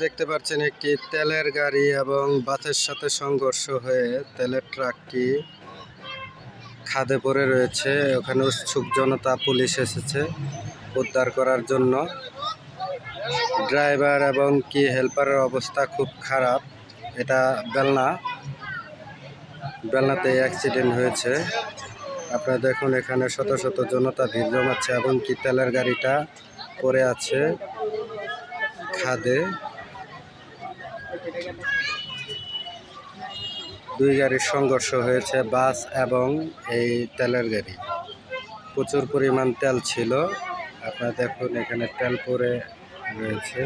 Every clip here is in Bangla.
দেখতে পাচ্ছেন একটি তেলের গাড়ি এবং বাসের সাথে সংঘর্ষ হয়ে তেলের ট্রাকটি খাদে পড়ে রয়েছে। ওখানে উৎসুক জনতা পুলিশ এসেছে উদ্ধার করার জন্য। ড্রাইভার এবং কি হেল্পারের অবস্থা খুব খারাপ। এটা বেলনা, বেলনাতে অ্যাক্সিডেন্ট হয়েছে। আপনারা দেখুন এখানে শত শত জনতা ভিড় জমাচ্ছে এবং কি তেলের গাড়িটা পড়ে আছে খাদে। দুই গাড়ির সংঘর্ষ হয়েছে, বাস এবং এই তেলের গাড়ি। প্রচুর পরিমাণ তেল ছিল। আপনারা দেখুন এখানে তেল পরে রয়েছে।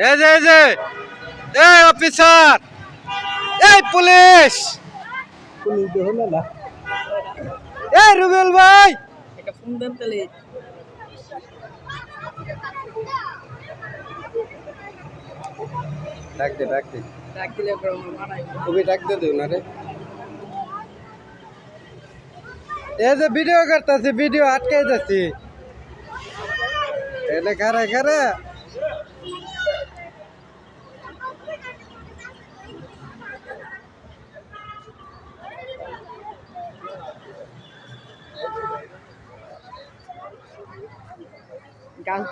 এই যে এই যে এই অফিসার এই পুলিশ। এই রুবেল ভাই। ডাক দে ডাক দে। খুবই ডাক দে দেও না রে এই যে ভিডিও করতেছি ভিডিও আটকে যাচ্ছি। এটা Càng.